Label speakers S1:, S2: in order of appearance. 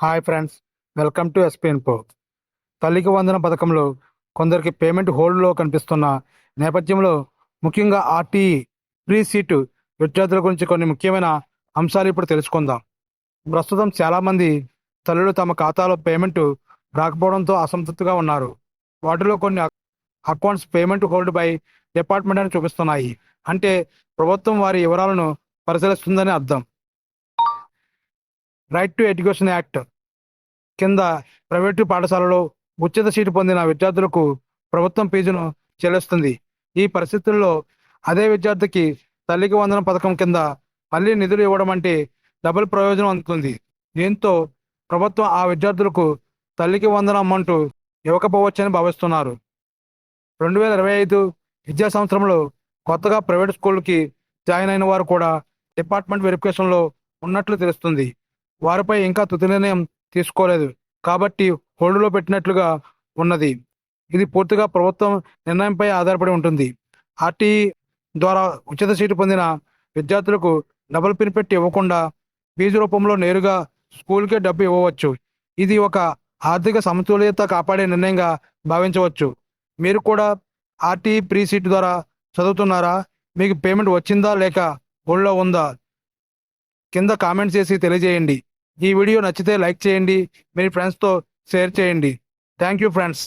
S1: Hi friends welcome to SPN పో తల్లికి వందన పథకంలో కొందరికి పేమెంట్ హోల్డ్లో కనిపిస్తున్న నేపథ్యంలో ముఖ్యంగా ఆర్టీఈ ఫ్రీ సీటు విద్యార్థుల గురించి కొన్ని ముఖ్యమైన అంశాలు ఇప్పుడు తెలుసుకుందాం. ప్రస్తుతం చాలామంది తల్లులు తమ ఖాతాలో పేమెంట్ రాకపోవడంతో అసంతృప్తిగా ఉన్నారు. వాటిలో కొన్ని accounts payment hold by department అని చూపిస్తున్నాయి. అంటే ప్రభుత్వం వారి వివరాలను పరిశీలిస్తుందని అర్థం. రైట్ టు ఎడ్యుకేషన్ యాక్ట్ కింద ప్రైవేటు పాఠశాలలో ఉచిత సీటు పొందిన విద్యార్థులకు ప్రభుత్వం ఫీజును చెల్లిస్తుంది. ఈ పరిస్థితుల్లో అదే విద్యార్థికి తల్లికి వందన పథకం కింద మళ్ళీ నిధులు ఇవ్వడం అంటే డబుల్ ప్రయోజనం అందుతుంది. దీంతో ప్రభుత్వం ఆ విద్యార్థులకు తల్లికి వందన అమౌంట్ ఇవ్వకపోవచ్చని భావిస్తున్నారు. రెండు వేల ఇరవై ఐదు విద్యా సంవత్సరంలో కొత్తగా ప్రైవేట్ స్కూల్కి జాయిన్ అయిన వారు కూడా డిపార్ట్మెంట్ వెరిఫికేషన్లో ఉన్నట్లు తెలుస్తుంది. వారిపై ఇంకా తుది నిర్ణయం తీసుకోలేదు. కాబట్టి హోల్డ్లో పెట్టినట్లుగా ఉన్నది. ఇది పూర్తిగా ప్రభుత్వం నిర్ణయంపై ఆధారపడి ఉంటుంది. ఆర్టీఈ ద్వారా ఉచిత సీటు పొందిన విద్యార్థులకు డబుల్ పిన్ పెట్టి ఇవ్వకుండా ఫీజు రూపంలో నేరుగా స్కూల్కే డబ్బు ఇవ్వవచ్చు. ఇది ఒక ఆర్థిక సమతుల్యత కాపాడే నిర్ణయంగా భావించవచ్చు. మీరు కూడా ఆర్టీఈ ప్రీ సీట్ ద్వారా చదువుతున్నారా? మీకు పేమెంట్ వచ్చిందా లేక హోల్డ్లో ఉందా? కింద కామెంట్ చేసి తెలియజేయండి. ఈ వీడియో నచ్చితే లైక్ చేయండి. మీ ఫ్రెండ్స్తో షేర్ చేయండి. Thank you friends